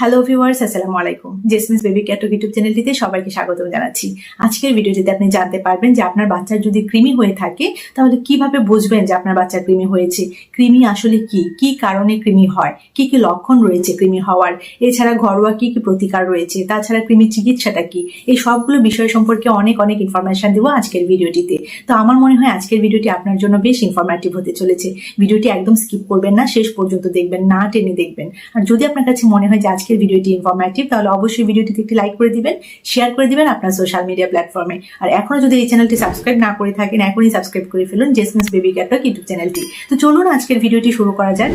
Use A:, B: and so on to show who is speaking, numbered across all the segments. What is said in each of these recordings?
A: Hello viewers আসসালামু আলাইকুম। জেসমিস baby ক্যাটো YouTube চ্যানেলটিতে সবাইকে স্বাগত জানাচ্ছি। আজকের ভিডিওটিতে আপনি জানতে পারবেন যে আপনার বাচ্চার যদি কৃমি হয়ে থাকে, তাহলে কীভাবে বুঝবেন যে আপনার বাচ্চার কৃমি হয়েছে? কৃমি আসলে কি? কি কারণে কৃমি হয়? কি কি লক্ষণ রয়েছে কৃমি হওয়ার? এছাড়া ঘরোয়া কি কি প্রতিকার রয়েছে? তাছাড়া কৃমি চিকিৎসাটা কি? এই সবগুলো বিষয় সম্পর্কে অনেক অনেক ইনফরমেশন দেবো আজকের ভিডিওটিতে। তো আমার মনে হয় আজকের ভিডিওটি আপনার জন্য বেশ ইনফরমেটিভ হতে চলেছে। ভিডিওটি একদম স্কিপ করবেন না, শেষ পর্যন্ত দেখবেন, না টেনে দেখবেন। আর যদি আপনার কাছে মনে হয় যে আজকের ভিডিওটি ইনফরমেটিভ তাহলে অবশ্যই ভিডিওটিতে একটি লাইক করে দিবেন শেয়ার করে দিবেন আপনার সোশ্যাল মিডিয়া প্ল্যাটফর্মে আর এখনও যদি এই চ্যানেলটি সাবস্ক্রাইব না করে থাকেন, এখনই সাবস্ক্রাইব করে ফেলুন জেসমিস বেবি ক্যাটক ইউটিউব চ্যানেলটি তো চলুন আজকের ভিডিওটি শুরু করা যাক।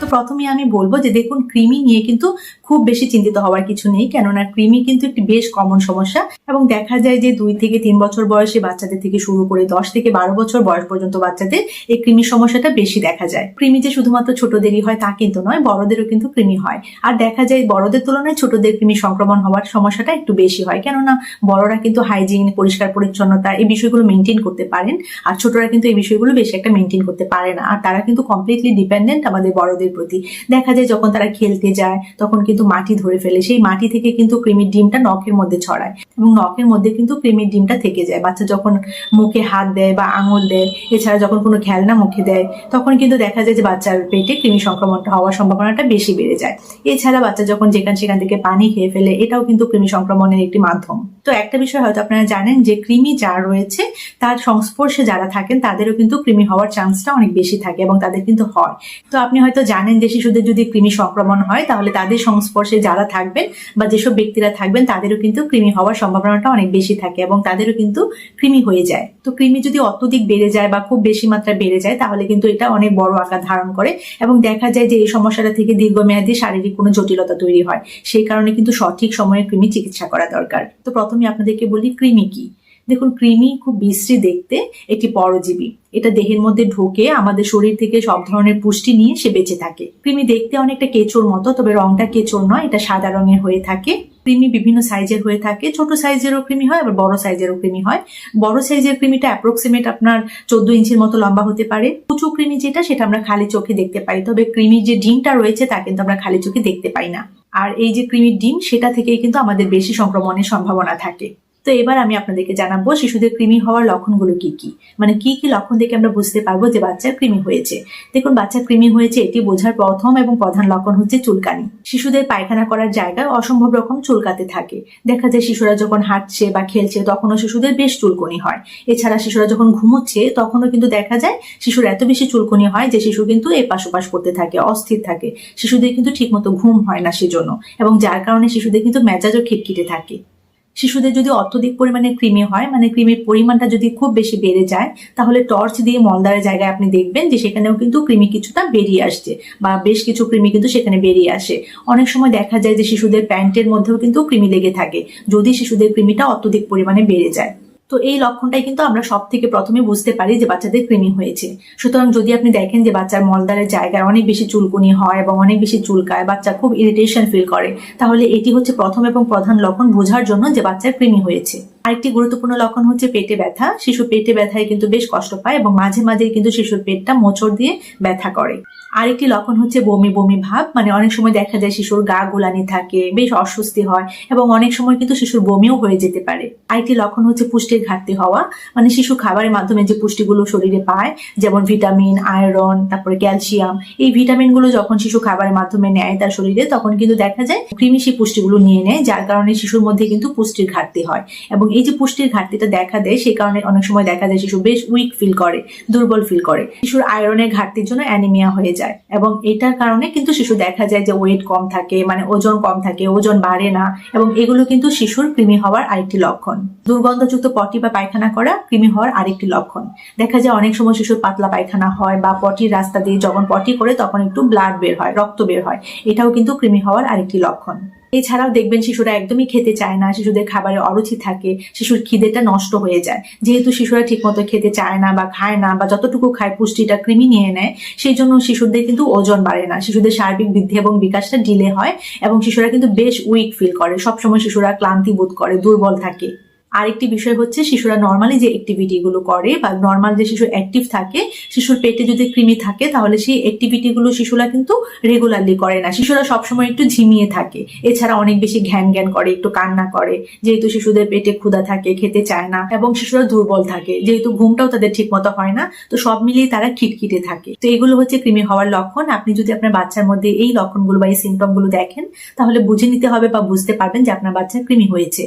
A: তো প্রথমে আমি বলব যে দেখুন ক্রিমি নিয়ে কিন্তু খুব বেশি চিন্তিত হওয়ার কিছু নেই, কেননা কৃমি কিন্তু একটি বেশ কমন সমস্যা এবং দেখা যায় যে দুই থেকে তিন বছর বয়সে বাচ্চাদের থেকে শুরু করে দশ থেকে বারো বছর বয়স পর্যন্ত বাচ্চাদের এই কৃমির সমস্যাটা বেশি দেখা যায়। কৃমি যে শুধুমাত্র ছোটদেরই হয় তা কিন্তু নয়, বড়দেরও কিন্তু কৃমি হয়। আর দেখা যায় বড়দের তুলনায় ছোটদের কৃমি সংক্রমণ হওয়ার সমস্যাটা একটু বেশি হয়, কেননা বড়রা কিন্তু হাইজিন পরিষ্কার, পরিচ্ছন্নতা এই বিষয়গুলো মেনটেন করতে পারেন আর ছোটরা কিন্তু এই বিষয়গুলো বেশি একটা মেনটেন করতে পারে না। আর তারা কিন্তু কমপ্লিটলি ডিপেন্ডেন্ট আমাদের বড়দের প্রতি। দেখা যায় যখন তারা খেলতে যায়, তখন কিন্তু মাটি ধরে ফেলে। সেই মাটি থেকে কিন্তু কৃমির ডিমটা নখের মধ্যে ছড়ায় এবং নখের মধ্যে কিন্তু কৃমির ডিমটা থেকে যায়। বাচ্চা যখন মুখে হাত দেয় বা আঙুল দেয়, এছাড়া যখন কোনো খেলনা মুখে দেয়, তখন কিন্তু দেখা যায় যে বাচ্চার পেটে কৃমি সংক্রমণটা হওয়ার সম্ভাবনাটা বেশি বেড়ে যায়। এছাড়া বাচ্চা যখন যেখান সেখান থেকে পানি খেয়ে ফেলে, এটাও কিন্তু কৃমি সংক্রমণের একটি মাধ্যম। তো একটা বিষয় হয়তো আপনারা জানেন যে কৃমি যার রয়েছে, তার সংস্পর্শে যারা থাকেন, তাদেরও কিন্তু কৃমি হওয়ার চান্সটা অনেক বেশি থাকে এবং তাদের কিন্তু হয়। তো আপনি হয়তো জানেন যে শিশুদের যদি কৃমি সংক্রমণ হয়, তাহলে তাদের সংস্পর্শে যারা থাকবেন বা যেসব ব্যক্তিরা থাকবেন, তাদেরও কিন্তু কৃমি হওয়ার সম্ভাবনাটা অনেক বেশি থাকে এবং তাদেরও কিন্তু কৃমি হয়ে যায়। তো কৃমি যদি অত্যধিক বেড়ে যায় বা খুব বেশি মাত্রায় বেড়ে যায়, তাহলে কিন্তু এটা অনেক বড় আকার ধারণ করে এবং দেখা যায় যে এই সমস্যাটা থেকে দীর্ঘমেয়াদী শারীরিক কোনো জটিলতা তৈরি হয়। সেই কারণে কিন্তু সঠিক সময়ে কৃমি চিকিৎসা করা দরকার। তো প্রথমে আপনাদেরকে বলি কৃমি কি? দেখুন কৃমি খুব বিশ্রী দেখতে একটি পরজীবী। এটা দেহের মধ্যে ঢোকে, আমাদের শরীর থেকে সব ধরনের পুষ্টি নিয়ে সে বেঁচে থাকে। কৃমি দেখতে অনেকটা কেঁচোর মতো, তবে রংটা কেঁচোর নয়, এটা সাদা রঙের হয়ে থাকে। কৃমি বিভিন্ন সাইজের হয়ে থাকে। ছোট সাইজেরও কৃমি হয়, আবার বড় সাইজেরও কৃমি হয়। বড় সাইজের কৃমিটা অ্যাপ্রক্সিমেট আপনার চোদ্দ ইঞ্চির মতো লম্বা হতে পারে। উঁচু কৃমি যেটা, সেটা আমরা খালি চোখে দেখতে পাই তবে কৃমির যে ডিমটা রয়েছে, তা কিন্তু আমরা খালি চোখে দেখতে পাই না। আর এই যে কৃমির ডিম, সেটা থেকেই কিন্তু আমাদের বেশি সংক্রমণের সম্ভাবনা থাকে। তো এবার আমি আপনাদেরকে জানাব শিশুদের কৃমি হওয়ার লক্ষণগুলো কি কি? মানে কি কি লক্ষণ দেখে আমরা বুঝতে পারব যে বাচ্চার কৃমি হয়েছে? দেখুন, বাচ্চার কৃমি হয়েছে এটি বোঝার প্রথম এবং প্রধান লক্ষণ হচ্ছে চুলকানি। শিশুদের পায়খানা করার জায়গায় অসম্ভব রকম চুলকাতে থাকে। দেখা যায় শিশুরা যখন হাঁটছে বা খেলছে, তখনও শিশুদের বেশ চুলকনি হয়। এছাড়া শিশুরা যখন ঘুমোচ্ছে, তখনও কিন্তু দেখা যায় শিশুর এত বেশি চুলকনি হয় যে শিশু কিন্তু এপাশ ওপাশ করতে থাকে, অস্থির থাকে। শিশুদের কিন্তু ঠিকমতো ঘুম হয় না সেজন্য। এবং যার কারণে শিশুদের কিন্তু মেজাজও খিটখিটে থাকে। শিশুদের যদি অত্যধিক পরিমাণে কৃমি হয় মানে কৃমির পরিমাণটা যদি খুব বেশি বেড়ে যায়, তাহলে টর্চ দিয়ে মলদারের জায়গায় আপনি দেখবেন যে সেখানেও কিন্তু কৃমি কিছুটা বেরিয়ে আসছে বা বেশ কিছু কৃমি কিন্তু সেখানে বেরিয়ে আসে। অনেক সময় দেখা যায় যে শিশুদের প্যান্টের মধ্যেও কিন্তু কৃমি লেগে থাকে, যদি শিশুদের কৃমিটা অত্যধিক পরিমাণে বেড়ে যায়। তো এই লক্ষণটাই কিন্তু আমরা সব থেকে প্রথমে বুঝতে পারি যে বাচ্চাদের কৃমি হয়েছে। সুতরাং যদি আপনি দেখেন যে বাচ্চার মলদারের জায়গায় অনেক বেশি চুলকুনি হয় এবং অনেক বেশি চুলকায়, বাচ্চা খুব ইরিটেশন ফিল করে, তাহলে এটি হচ্ছে প্রথম এবং প্রধান লক্ষণ বোঝার জন্য যে বাচ্চার কৃমি হয়েছে। আরেকটি গুরুত্বপূর্ণ লক্ষণ হচ্ছে পেটে ব্যথা। শিশু পেটে ব্যথায় কিন্তু বেশ কষ্ট পায় এবং মাঝে মাঝে কিন্তু শিশুর পেটটা মোচড় দিয়ে ব্যথা করে। আরেকটি লক্ষণ হচ্ছে বমি বমি ভাব। মানে অনেক সময় দেখা যায় শিশুর গা গোলানি থাকে, বেশ অস্বস্তি হয় এবং অনেক সময় কিন্তু শিশুর বমিও হয়ে যেতে পারে। আরেকটি লক্ষণ হচ্ছে পুষ্টির ঘাটতি হওয়া। মানে শিশু খাবারের মাধ্যমে যে পুষ্টিগুলো শরীরে পায়, যেমন ভিটামিন, আয়রন, তারপরে ক্যালসিয়াম, এই ভিটামিনগুলো যখন শিশু খাবারের মাধ্যমে নেয় তার শরীরে, তখন কিন্তু দেখা যায় কৃমি সেই পুষ্টিগুলো নিয়ে নেয়, যার কারণে শিশুর মধ্যে কিন্তু পুষ্টির ঘাটতি হয়। এবং এই যে পুষ্টির ঘাটতিটা দেখা দেয়, সেই কারণে অনেক সময় দেখা যায় শিশু বেশ উইক ফিল করে, দুর্বল ফিল করে। শিশুর আয়রনের ঘাটতির জন্য অ্যানিমিয়া হয়ে যায়। এবং এটার কারণে কিন্তু শিশু দেখা যায় যে ওয়েট কম থাকে মানে ওজন কম থাকে, ওজন বাড়ে না। এবং এগুলো কিন্তু শিশুর কৃমি হওয়ার আরেকটি লক্ষণ। দুর্গন্ধযুক্ত পটি বা পায়খানা করা কৃমি হওয়ার আরেকটি লক্ষণ। দেখা যায় অনেক সময় শিশুর পাতলা পায়খানা হয় বা পটির রাস্তা দিয়ে যখন পটি করে তখন একটু ব্লাড বের হয়, রক্ত বের হয়। এটাও কিন্তু কৃমি হওয়ার আরেকটি লক্ষণ। এছাড়াও দেখবেন শিশুরা একদমই খেতে চায় না, শিশুদের খাবারে অরুচি থাকে, শিশুর খিদেটা নষ্ট হয়ে যায়। যেহেতু শিশুরা ঠিকমতো খেতে চায় না বা খায় না বা যতটুকু খায় পুষ্টিটা কৃমি নিয়ে নেয় সেই জন্য শিশুদের কিন্তু ওজন বাড়ে না। শিশুদের সার্বিক বৃদ্ধি এবং বিকাশটা ডিলে হয় এবং শিশুরা কিন্তু বেশ উইক ফিল করে। সবসময় শিশুরা ক্লান্তি বোধ করে, দুর্বল থাকে। আরেকটি বিষয় হচ্ছে শিশুরা নর্মালি যে অ্যাক্টিভিটি গুলো করে বা নর্মাল যে শিশু অ্যাক্টিভ থাকে, শিশুর পেটে যদি কৃমি থাকে তাহলে সেই অ্যাক্টিভিটি গুলো শিশুরা কিন্তু রেগুলারলি করে না। শিশুরা সবসময় একটু ঝিমিয়ে থাকে। এছাড়া অনেক বেশি ঘ্যান ঘ্যান করে, একটু কান্না করে। যেহেতু শিশুদের পেটে ক্ষুধা থাকে, খেতে চায় না এবং শিশুরা দুর্বল থাকে, যেহেতু ঘুমটাও তাদের ঠিক মতো হয় না, তো সব মিলিয়ে তারা খিটখিটে থাকে। তো এগুলো হচ্ছে কৃমি হওয়ার লক্ষণ। আপনি যদি আপনার বাচ্চার মধ্যে এই লক্ষণগুলো বা এই সিমটমগুলো দেখেন, তাহলে বুঝে নিতে হবে বা বুঝতে পারবেন যে আপনার বাচ্চার কৃমি হয়েছে।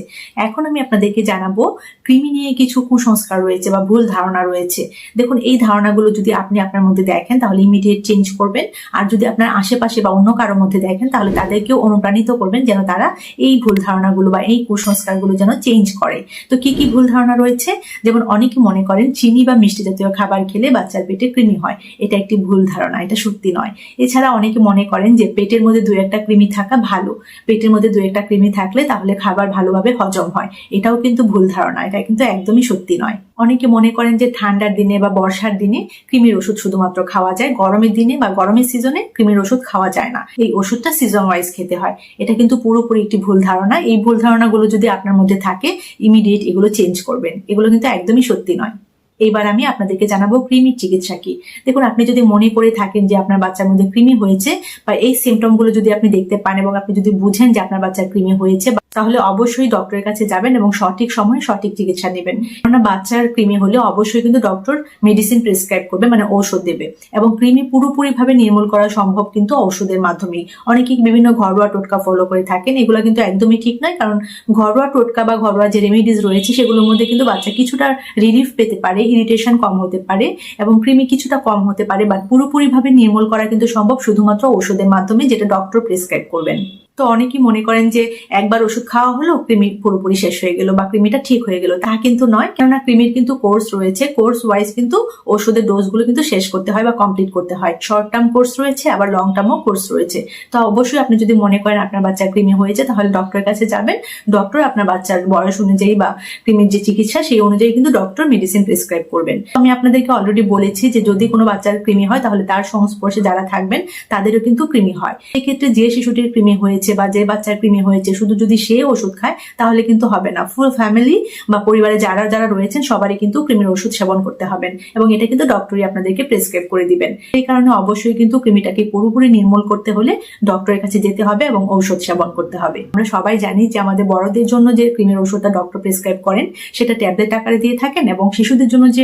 A: এখন আমি আপনাদেরকে জানাব। কৃমি নিয়ে কিছু কুসংস্কার রয়েছে বা ভুল ধারণা রয়েছে। দেখুন, এই ধারণাগুলো যদি আপনি আপনার মধ্যে দেখেন, তাহলে ইমিডিয়েট চেঞ্জ করবেন। আর যদি আপনার আশেপাশে বা অন্য কারোর মধ্যে দেখেন, তাহলে তাদেরকেও অনুপ্রাণিত করবেন যেন তারা এই ভুল ধারণাগুলো বা এই কুসংস্কারগুলো যেন চেঞ্জ করে। তো কি কি ভুল ধারণা রয়েছে? যেমন অনেকে মনে করেন, চিনি বা মিষ্টি জাতীয় খাবার খেলে বাচ্চার পেটে কৃমি হয়। এটা একটি ভুল ধারণা, এটা সত্যি নয়। এছাড়া অনেকে মনে করেন যে পেটের মধ্যে দু একটা কৃমি থাকা ভালো। পেটের মধ্যে দু একটা কৃমি থাকলে তাহলে খাবার ভালোভাবে হজম হয়। এটাও কিন্তু ভুল ধারণা, এটা কিন্তু একদমই সত্যি নয়। অনেকে মনে করেন যে ঠান্ডার দিনে বা বর্ষার দিনে কৃমির ওষুধ শুধুমাত্র খাওয়া যায়, গরমের দিনে বা গরমের সিজনে কৃমির ওষুধ খাওয়া যায় না। এই ওষুধটা সিজন ওয়াইজ খেতে হয়। এটা কিন্তু পুরোপুরি একটি ভুল ধারণা। এই ভুল ধারণাগুলো যদি আপনার মধ্যে থাকে ইমিডিয়েট এগুলো চেঞ্জ করবেন। এগুলো কিন্তু একদমই সত্যি নয়। এইবার আমি আপনাদেরকে জানাব কৃমির চিকিৎসা কি। দেখুন, আপনি যদি মনে করে থাকেন যে আপনার বাচ্চার মধ্যে কৃমি হয়েছে বা এই সিমটমগুলো যদি আপনি দেখতে পান এবং আপনি যদি বুঝেন যে আপনার বাচ্চার কৃমি হয়েছে তাহলে অবশ্যই ডক্টরের কাছে যাবেন এবং সঠিক সময়ে সঠিক চিকিৎসা নেবেন। কেননা বাচ্চার কৃমি হলে অবশ্যই কিন্তু ডক্টর মেডিসিন প্রেসক্রাইব করবে মানে ঔষধ দেবে। এবং কৃমি পুরোপুরি ভাবে নির্মূল করা সম্ভব কিন্তু ঔষধের মাধ্যমেই। অনেকে বিভিন্ন ঘরোয়া টোটকা ফলো করে থাকেন, এগুলো কিন্তু একদমই ঠিক নয়, কারণ ঘরোয়া টোটকা বা ঘরোয়া যে রেমিডিস রয়েছে, সেগুলোর মধ্যে কিন্তু বাচ্চা কিছুটা রিলিফ পেতে পারে ইরিটেশন কম হতে পারে, এবং কৃমি কিছুটা কম হতে পারে বাট পুরোপুরি ভাবে নির্মূল করা কিন্তু সম্ভব শুধুমাত্র ওষুধের মাধ্যমে, যেটা ডক্টর প্রেসক্রাইব করবেন। তো অনেকেই মনে করেন যে একবার ওষুধ খাওয়া হলো, কৃমি পুরোপুরি শেষ হয়ে গেল বা কৃমিটা ঠিক হয়ে গেল। তা কিন্তু নয়। কেননা কৃমির কিন্তু কোর্স রয়েছে। কোর্স ওয়াইজ কিন্তু ওষুধের ডোজগুলো কিন্তু শেষ করতে হয় বা কমপ্লিট করতে হয়। শর্ট টার্ম কোর্স রয়েছে, আবার লং টার্মও কোর্স রয়েছে। তো অবশ্যই আপনি যদি মনে করেন আপনার বাচ্চার কৃমি হয়েছে তাহলে ডক্টরের কাছে যাবেন। ডক্টর আপনার বাচ্চার বয়স অনুযায়ী বা কৃমির যে চিকিৎসা, সেই অনুযায়ী কিন্তু ডক্টর মেডিসিন প্রেসক্রাইব করবেন। আমি আপনাদেরকে অলরেডি বলেছি যে যদি কোনো বাচ্চার কৃমি হয়, তাহলে তার সংস্পর্শে যারা থাকবেন, তাদেরও কিন্তু কৃমি হয়। সেক্ষেত্রে যে শিশুটির কৃমি হয়েছে বা যে বাচ্চার কৃমি হয়েছে, শুধু যদি সে ওষুধ খায়, তাহলে কিন্তু হবে না। ফুল ফ্যামিলি বা পরিবারে যারা যারা রয়েছেন, সবারই কিন্তু কৃমির ওষুধ সেবন করতে হবেন এবং এটা কিন্তু ডক্টরই আপনাদেরকে প্রেসক্রাইব করে দিবেন। এই কারণে অবশ্যই কিন্তু কৃমিটাকে পুরোপুরি নির্মূল করতে হলে ডক্টরের কাছে যেতে হবে এবং ঔষধ সেবন করতে হবে। আমরা সবাই জানি যে আমাদের বড়দের জন্য যে কৃমির ওষুধটা ডক্টর প্রেসক্রাইব করেন, সেটা ট্যাবলেট আকারে দিয়ে থাকেন এবং শিশুদের জন্য যে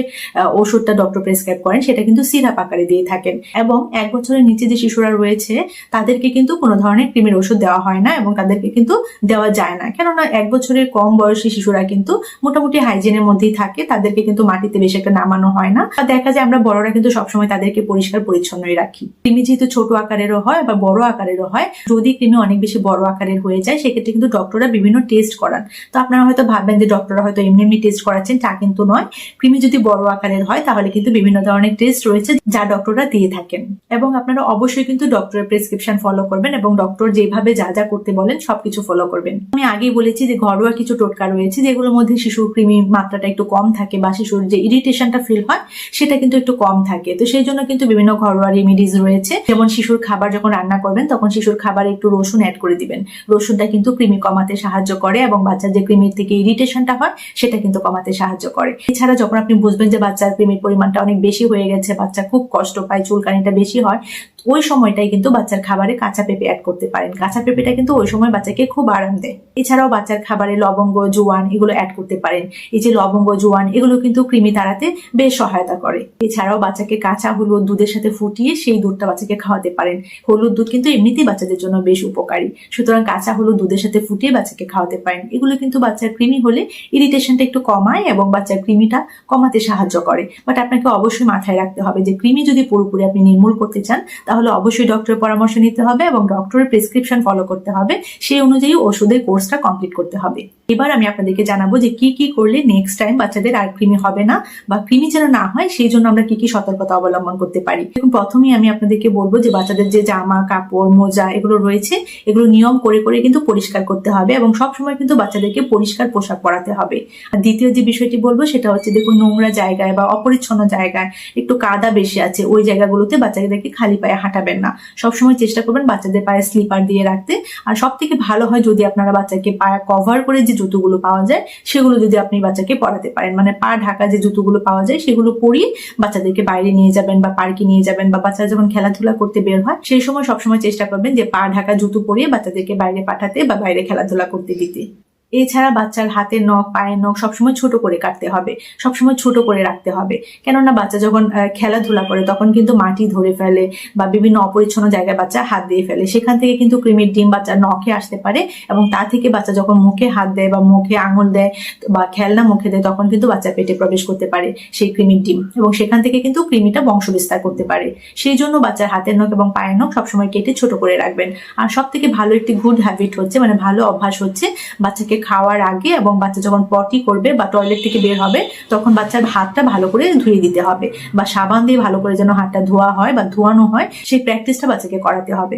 A: ওষুধটা ডক্টর প্রেসক্রাইব করেন, সেটা কিন্তু সিরাপ আকারে দিয়ে থাকেন। এবং এক বছরের নিচে যে শিশুরা রয়েছে, তাদেরকে কিন্তু কোনো ধরনের কৃমির ওষুধ দেওয়া হয় না এবং তাদেরকে কিন্তু দেওয়া যায় না। কেননা এক বছরের কম বয়সী শিশুরা কিন্তু মোটামুটি হাইজিনের মধ্যেই থাকে, তাদেরকে কিন্তু মাটিতে বেশি একটা নামানো হয় না। আর দেখা যায় আমরা বড়রা কিন্তু সবসময় তাদেরকে পরিষ্কার পরিচ্ছন্নই রাখি। কৃমি যেহেতু ছোট আকারেরও হয় বা বড় আকারেরও হয়, যদি কৃমি অনেক বেশি বড় আকারের হয়ে যায়, সেক্ষেত্রে কিন্তু ডক্টররা বিভিন্ন টেস্ট করান। তো আপনারা হয়তো ভাববেন যে ডক্টররা হয়তো এমনি এমনি টেস্ট করাচ্ছেন, তা কিন্তু নয়। কৃমি যদি বড় আকারের হয়, তাহলে কিন্তু বিভিন্ন ধরনের টেস্ট রয়েছে যা ডক্টররা দিয়ে থাকেন। এবং আপনারা অবশ্যই কিন্তু ডক্টরের প্রেসক্রিপশন ফলো করবেন এবং ডক্টর যেভাবে যা যা করতে বলেন, সবকিছু ফলো করবেন। আমি আগেই বলেছি যে ঘরোয়া কিছু টোটকা রয়েছে, যেগুলোর মধ্যে শিশুর কৃমি মাত্রাটা একটু কম থাকে বা শিশুর যে ইরিটেশনটা ফিল হয়, সেটা কিন্তু একটু কম থাকে। তো সেই জন্য কিন্তু বিভিন্ন ঘরোয়া রেমিডিজ রয়েছে। যেমন শিশুর খাবার যখন রান্না করবেন, তখন শিশুর খাবারে একটু রসুন অ্যাড করে দিবেন। রসুনটা কিন্তু কৃমি কমাতে সাহায্য করে এবং বাচ্চার যে কৃমির থেকে ইরিটেশনটা হয়, সেটা কিন্তু কমাতে সাহায্য করে। এছাড়া যখন আপনি বুঝবেন যে বাচ্চার কৃমির পরিমাণটা অনেক বেশি হয়ে গেছে, বাচ্চা খুব কষ্ট পায়, চুলকানিটা বেশি হয় ওই সময়টাই কিন্তু বাচ্চার খাবারে কাঁচা পেঁপে অ্যাড করতে পারেন। কাঁচা পেঁপেটা কিন্তু ওই সময় বাচ্চাকে খুব আরাম দেয়। এছাড়াও বাচ্চার খাবারে লবঙ্গ, জোয়ান এগুলো অ্যাড করতে পারেন। এই যে লবঙ্গ, জোয়ান এগুলো কিন্তু কৃমি তাড়াতে বেশ সহায়তা করে। এছাড়াও বাচ্চাকে কাঁচা হলুদ দুধের সাথে ফুটিয়ে সেই দুধটা বাচ্চাকে খাওয়াতে পারেন। হলুদ দুধ কিন্তু এমনিতেই বাচ্চাদের জন্য বেশ উপকারী। সুতরাং কাঁচা হলুদ দুধের সাথে ফুটিয়ে বাচ্চাকে খাওয়াতে পারেন। এগুলো কিন্তু বাচ্চার কৃমি হলে ইরিটেশনটা একটু কমায় এবং বাচ্চার কৃমিটা কমাতে সাহায্য করে। বাট আপনাকে অবশ্যই মাথায় রাখতে হবে যে কৃমি যদি পুরোপুরি আপনি নির্মূল করতে চান তাহলে অবশ্যই ডক্টরের পরামর্শ নিতে হবে এবং ডক্টরের প্রেসক্রিপশন ফলো করতে হবে। সেই অনুযায়ী ওষুধের কোর্সটা কমপ্লিট করতে হবে। এবার আমি আপনাদেরকে জানাব যে কি কি করলে নেক্সট টাইম বাচ্চাদের আর কৃমি হবে না বা কৃমি যেন না হয়, সেই জন্য আমরা কি কি সতর্কতা অবলম্বন করতে পারি। এখন প্রথমেই আমি আপনাদেরকে বলব যে বাচ্চাদের যে জামা, কাপড়, মোজা এগুলো রয়েছে, এগুলো নিয়ম করে করে কিন্তু পরিষ্কার করতে হবে এবং সবসময় কিন্তু বাচ্চাদেরকে পরিষ্কার পোশাক পরাতে হবে। আর দ্বিতীয় যে বিষয়টি বলব, সেটা হচ্ছে দেখুন, নোংরা জায়গায় বা অপরিচ্ছন্ন জায়গায় একটু কাদা বেশি আছে, ওই জায়গাগুলোতে বাচ্চাদেরকে খালি পায়ে হাঁটাবেন না। সবসময় চেষ্টা করবেন বাচ্চাদের পায়ে স্লিপার দিয়ে রাখতে। আর সব থেকে ভালো হয় যদি আপনারা বাচ্চাকে পায়ে কভার করে যে জুতোগুলো পাওয়া যায়, সেগুলো যদি আপনি বাচ্চাকে পড়াতে পারেন। মানে পা ঢাকা যে জুতোগুলো পাওয়া যায়, সেগুলো পরিয়ে বাচ্চাদেরকে বাইরে নিয়ে যাবেন বা পার্কে নিয়ে যাবেন বা বাচ্চারা যখন খেলাধুলা করতে বের হয় সেই সময় সবসময় চেষ্টা করবেন যে পা ঢাকা জুতো পরিয়ে বাচ্চাদেরকে বাইরে পাঠাতে বা বাইরে খেলাধুলা করতে দিতে। এছাড়া বাচ্চার হাতের নখ, পায়ের নখ সবসময় ছোট করে কাটতে হবে, সবসময় ছোট করে রাখতে হবে। কেননা বাচ্চা যখন খেলাধুলা করে তখন কিন্তু মাটি ধরে ফেলে বা বিভিন্ন অপরিচ্ছন্ন জায়গায় বাচ্চা হাত দিয়ে ফেলে। সেখান থেকে কিন্তু ক্রিমির ডিম বাচ্চার নখে আসতে পারে এবং তা থেকে বাচ্চা যখন মুখে হাত দেয় বা মুখে আঙুল দেয় বা খেলনা মুখে দেয় তখন কিন্তু বাচ্চা পেটে প্রবেশ করতে পারে সেই ক্রিমির ডিম এবং সেখান থেকে কিন্তু ক্রিমিটা বংশ বিস্তার করতে পারে। সেই জন্য বাচ্চার হাতের নখ এবং পায়ের নখ সবসময় কেটে ছোট করে রাখবেন। আর সব থেকে ভালো একটি গুড হ্যাবিট হচ্ছে মানে ভালো অভ্যাস হচ্ছে বাচ্চাকে খাওয়ার আগে এবং বাচ্চা যখন পটি করবে বা টয়লেট থেকে বের হবে, তখন বাচ্চার হাতটা ভালো করে ধুয়ে দিতে হবে বা সাবান দিয়ে ভালো করে যেন হাতটা ধোয়া হয় বা ধোয়ানো হয়, সেই প্র্যাকটিসটা বাচ্চাকে করাতে হবে।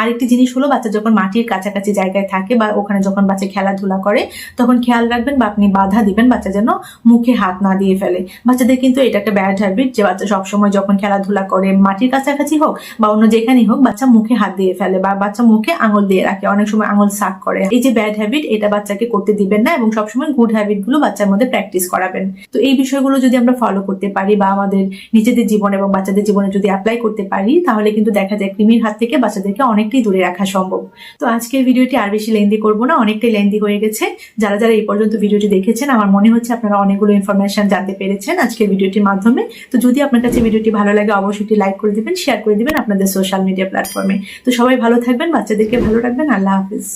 A: আরেকটি জিনিস হলো, বাচ্চা যখন মাটির কাছাকাছি জায়গায় থাকে বা ওখানে যখন বাচ্চা খেলাধুলা করে, তখন খেয়াল রাখবেন বা আপনি বাধা দিবেন বাচ্চা যেন মুখে হাত না দিয়ে ফেলে। বাচ্চাদের কিন্তু এটা একটা ব্যাড হ্যাবিট যে বাচ্চা সবসময় যখন খেলাধুলা করে, মাটির কাছাকাছি হোক বা অন্য যেখানেই হোক, বাচ্চা মুখে হাত দিয়ে ফেলে বা বাচ্চা মুখে আঙুল দিয়ে রাখে। অনেক সময় আঙুল সাক করে। এই যে ব্যাড হ্যাবিট এটা বাচ্চাকে করতে দিবেন না এবং সবসময় গুড হ্যাবিটগুলো বাচ্চার মধ্যে প্র্যাকটিস করাবেন। তো এই বিষয়গুলো যদি আমরা ফলো করতে পারি বা আমাদের নিজেদের জীবন এবং বাচ্চাদের জীবনে যদি অ্যাপ্লাই করতে পারি, তাহলে কিন্তু দেখা যায় কৃমির হাত থেকে বাচ্চাদেরকে অনেকটাই দূরে রাখা সম্ভব। তো আজকের ভিডিওটি আর বেশি লেন্দি করব না, অনেকটাই লেন্দি হয়ে গেছে। যারা যারা এই পর্যন্ত ভিডিওটি দেখেছেন, আমার মনে হচ্ছে আপনারা অনেকগুলো ইনফরমেশন জানতে পেরেছেন আজকের ভিডিওটির মাধ্যমে। তো যদি আপনার কাছে ভিডিওটি ভালো লাগে, অবশ্যই লাইক করে দেবেন শেয়ার করে দেবেন আপনাদের সোশ্যাল মিডিয়া প্ল্যাটফর্মে তো সবাই ভালো থাকবেন, বাচ্চাদেরকে ভালো রাখবেন, আল্লাহ হাফিজ।